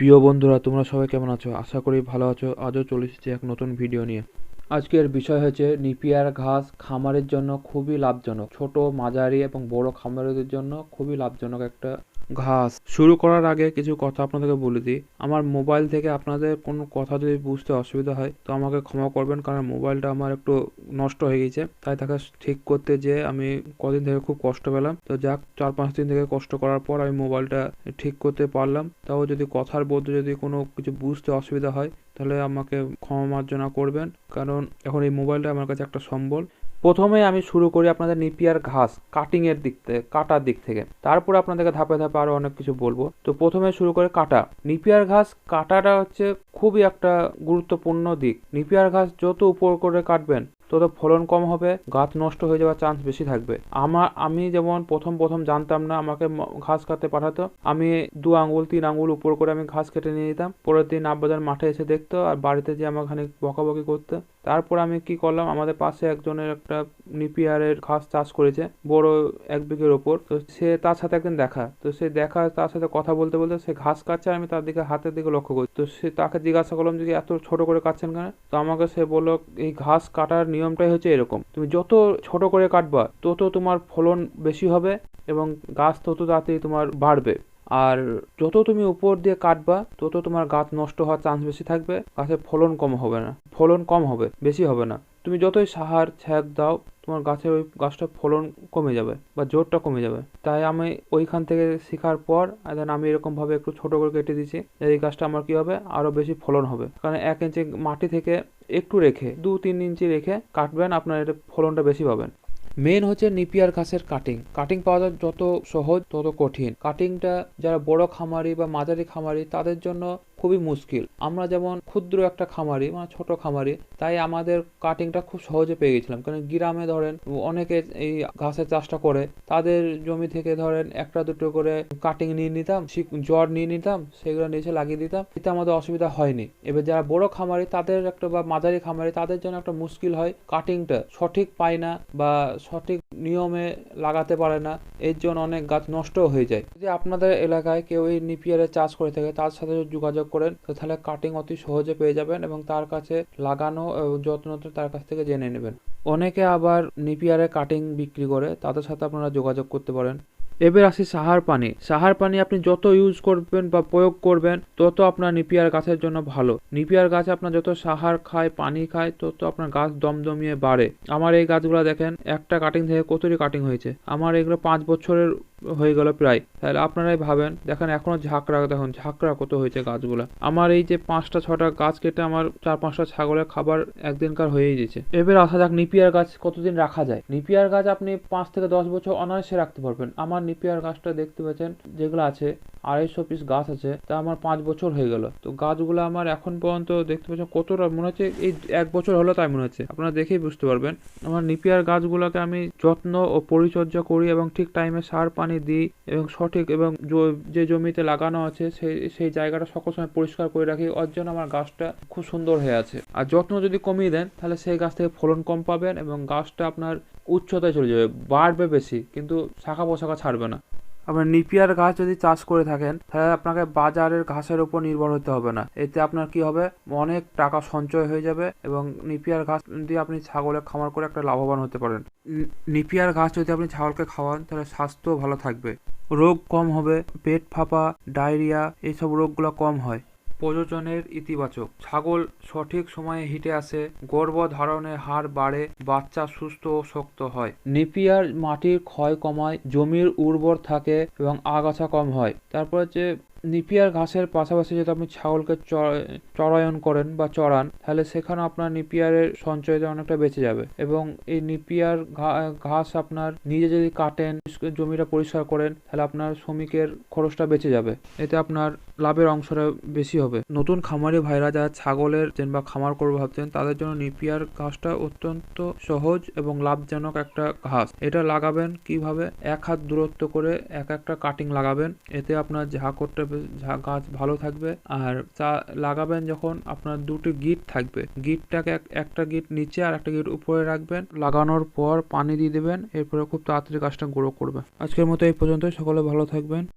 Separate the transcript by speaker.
Speaker 1: প্রিয় বন্ধুরা, তোমরা সবাই কেমন আছো? আশা করি ভালো আছো। আজও চলে এসেছি এক নতুন ভিডিও নিয়ে। আজকের বিষয় হয়েছে নিপিয়ার ঘাস খামারের জন্য খুবই লাভজনক। ছোট মাঝারি এবং বড় খামারিদের জন্য খুবই লাভজনক একটা ঘাস। শুরু করার আগে কিছু কথা আপনাদেরকে বলে দিই। আমার মোবাইল থেকে আপনাদের কোনো কথা যদি বুঝতে অসুবিধা হয়, তো আমাকে ক্ষমা করবেন কারণ মোবাইলটা আমার একটু নষ্ট হয়ে গেছে তাই তাকে ঠিক করতে যে আমি কদিন থেকে খুব কষ্ট পেলাম। তো যাক, চার পাঁচ দিন থেকে কষ্ট করার পর আমি মোবাইলটা ঠিক করতে পারলাম। তাও যদি কথার মধ্যে যদি কোনো কিছু বুঝতে অসুবিধা হয়, তাহলে আমাকে ক্ষমা মার্জনা করবেন। কারণ এখন এই মোবাইলটা আমার কাছে একটা সম্বল। প্রথমে আমি শুরু করি আপনাদের নিপিয়ার ঘাস কাটিং এর দিক থেকে, কাটার দিক থেকে। তারপরে আপনাদেরকে ধাপে ধাপে আরও অনেক কিছু বলব। তো প্রথমে শুরু করে কাটা। নিপিয়ার ঘাস কাটাটা হচ্ছে খুবই একটা গুরুত্বপূর্ণ দিক। নিপিয়ার ঘাস যত উপর করে কাটবেন, তত ফলন কম হবে, গাছ নষ্ট হয়ে যাওয়ার চান্স বেশি থাকবে। আমার, আমি যেমন প্রথম প্রথম জানতাম না আমাকে ঘাস কাটতে পাঠাতো, আমি দু আঙ্গুল তিন আঙ্গুল উপর করে আমি ঘাস কেটে নিয়ে নিতাম পরের দিন আব্বাজান মাঠে এসে দেখতো আর বাড়িতে যে আমার খানিক বকাবকি করতো তারপর আমি কি করলাম, আমাদের পাশে একজনের একটা নিপিয়ারের ঘাস চাষ করেছে, বড় এক বিঘের ওপর। তো সে তার সাথে একদিন দেখা, তো সে দেখা, তার সাথে কথা বলতে বলতে সে ঘাস কাটছে, আমি তার দিকে, হাতের দিকে লক্ষ্য করি তো সে তাকে জিজ্ঞাসা করলাম যে এত ছোট করে কাটছেন কেন? তো আমাকে সে বলল, এই ঘাস কাটার নিয়মটাই হচ্ছে এরকম, তুমি যত ছোট করে কাটবা, তত তোমার ফলন বেশি হবে এবং গাছ তত তাড়াতাড়ি তোমার বাড়বে। আর যত তুমি উপর দিয়ে কাটবা, তত তোমার গাছ নষ্ট হওয়ার চান্স বেশি থাকবে। গাছের ফলন কম হবে না। ফলন কম হবে, বেশি হবে না। তুমি যতই সাহার ছ্যাক দাও, তোমার গাছের ওই গাছটার ফলন কমে যাবে বা জোরটা কমে যাবে। তাই আমি ওইখান থেকে শেখার পর দেন আমি এরকমভাবে একটু ছোটো করে কেটে দিচ্ছি এই গাছটা আমার কী হবে? আরও বেশি ফলন হবে। কারণ এক ইঞ্চি মাটি থেকে একটু রেখে দু তিন ইঞ্চি রেখে কাটবেন, আপনার এটা ফলনটা বেশি পাবেন। মেন হচ্ছে নিপিয়ার ঘাসের কাটিং কাটিং পাওয়া যত সহজ, তত কঠিন। কাটিংটা যারা বড় খামারি বা মাঝারি খামারি, তাদের জন্য খুবই মুশকিল। আমরা যেমন ক্ষুদ্র একটা খামারি মানে ছোট খামারি, তাই আমাদের কাটিংটা খুব সহজে পেয়ে গেছিলাম। কারণ গ্রামে ধরেন অনেকে এই ঘাসের চাষটা করে, তাদের জমি থেকে ধরেন একটা দুটো করে কাটিং নিয়ে নিতাম জড় নিয়ে নিতাম, সেগুলো নিচে লাগিয়ে দিতাম। এতে আমাদের অসুবিধা হয়নি। এবার যারা বড় খামারি, তাদের একটা বা মাঝারি খামারি, তাদের জন্য একটা মুশকিল হয় কাটিংটা সঠিক পায় না বা সঠিক নিয়মে লাগাতে পারে না, এর জন্য অনেক গাছ নষ্ট হয়ে যায়। যদি আপনাদের এলাকায় কেউ এই নিপিয়ারের চাষ করে থাকে, তার সাথে যোগাযোগ করেন তাহলে কাটিং অতি সহজে পেয়ে যাবেন এবং তার কাছে লাগানো যত্ন তার কাছ থেকে জেনে নেবেন। অনেকে আবার নিপিয়ারে কাটিং বিক্রি করে, তাদের সাথে আপনারা যোগাযোগ করতে পারেন। এবার আসি সাহার পানি। সাহার পানি আপনি যত ইউজ করবেন বা প্রয়োগ করবেন, তত আপনার নিপিয়ার গাছের জন্য ভালো। নিপিয়ার গাছ আপনার যত সাহার খায়, পানি খায়, তত আপনার গাছ দমদমিয়ে বাড়ে। আমার এই গাছগুলো দেখেন, একটা কাটিং থেকে কতটি কাটিং হয়েছে? আমার এগুলো পাঁচ বছরের হয়ে গেল প্রায়। তাহলে আপনারাই ভাবেন, দেখেন এখনও ঝাঁকড়া, দেখুন ঝাঁকড়া কত হয়েছে গাছগুলো। আমার এই যে পাঁচটা, ছটা গাছ কেটে আমার চার পাঁচটা ছাগলের খাবার একদিনকার হয়েই গেছে। এবার আসা যাক নিপিয়ার গাছ কতদিন রাখা যায়। নিপিয়ার গাছ আপনি পাঁচ থেকে দশ বছর অনায়াসে রাখতে পারবেন। আমার নিপিয়ার গাছটা দেখতে পাচ্ছেন, যেগুলো আছে, আড়াইশো পিস গাছ আছে, তা আমার পাঁচ বছর হয়ে গেল। তো গাছগুলো আমার এখন পর্যন্ত দেখতে পাচ্ছেন কতটা, মনে হচ্ছে এই এক বছর হলো তাই মনে হচ্ছে। আপনারা দেখেই বুঝতে পারবেন। আমার নিপিয়ার গাছগুলোকে আমি যত্ন ও পরিচর্যা করি এবং ঠিক টাইমে সার পানি দিই এবং সঠিক এবং যে জমিতে লাগানো আছে সেই সেই জায়গাটা সকল সময় পরিষ্কার করে রাখি। ওর জন্য আমার গাছটা খুব সুন্দর হয়ে আছে। আর যত্ন যদি কমিয়ে দেন, তাহলে সেই গাছ থেকে ফলন কম পাবেন এবং গাছটা আপনার উচ্চতায় চলে যাবে, বাড়বে বেশি। কিন্তু শাখা পোশাখা ছাড়বে না। আপনার নিপিয়ার ঘাস যদি চাষ করে থাকেন, তাহলে আপনাকে বাজারের ঘাসের উপর নির্ভর হতে হবে না। এতে আপনার কি হবে? অনেক টাকা সঞ্চয় হয়ে যাবে এবং নিপিয়ার ঘাস দিয়ে আপনি ছাগলের খামার করে একটা লাভবান হতে পারেন। নিপিয়ার ঘাস যদি আপনি ছাগলকে খাওয়ান, তাহলে স্বাস্থ্য ভালো থাকবে। রোগ কম হবে, পেট ফাঁপা, ডায়রিয়া এইসব রোগগুলো কম হয়। প্রযোজনের ইতিবাচক। ছাগল সঠিক সময়ে হিটে আসে, গর্ভধারণের হার বাড়ে, বাচ্চা সুস্থ ও শক্ত হয়। নেপিয়ার মাটির ক্ষয় কমায়, জমির উর্বর থাকে এবং আগাছা কম হয়। তারপর হচ্ছে নিপিয়ার ঘাসের পাশাপাশি যদি আপনি ছাগলকে চড়ায়ন করেন বা চড়ান, তাহলে সেখানে আপনার নিপিয়ারের সঞ্চয়টা অনেকটা বেঁচে যাবে। এবং এই নিপিয়ার ঘাস আপনার নিজে যদি কাটেন, জমিটা পরিষ্কার করেন, তাহলে আপনার শ্রমিকের খরচটা বেঁচে যাবে। এতে আপনার লাভের অংশটা বেশি হবে। নতুন খামারি ভাইরা যারা ছাগলের বা খামার করবে ভাবছেন, তাদের জন্য নিপিয়ার ঘাসটা অত্যন্ত সহজ এবং লাভজনক একটা ঘাস। এটা লাগাবেন কীভাবে? এক হাত দূরত্ব করে এক একটা কাটিং লাগাবেন। এতে আপনার ঝাঁকড়টা বেশ- ঝা- গাছ ভালো থাকবে। আর চা লাগাবেন যখন আপনার দুটো গিট থাকবে। গিটটাকে এক- একটা গিট নিচে আর একটা গিট উপরে রাখবেন। লাগানোর পর পানি দিয়ে দেবেন। এরপরে খুব তাড়াতাড়ি গাছটা গ্রো করবে। আজকের মতো এই পর্যন্ত সকলে ভালো থাকবেন।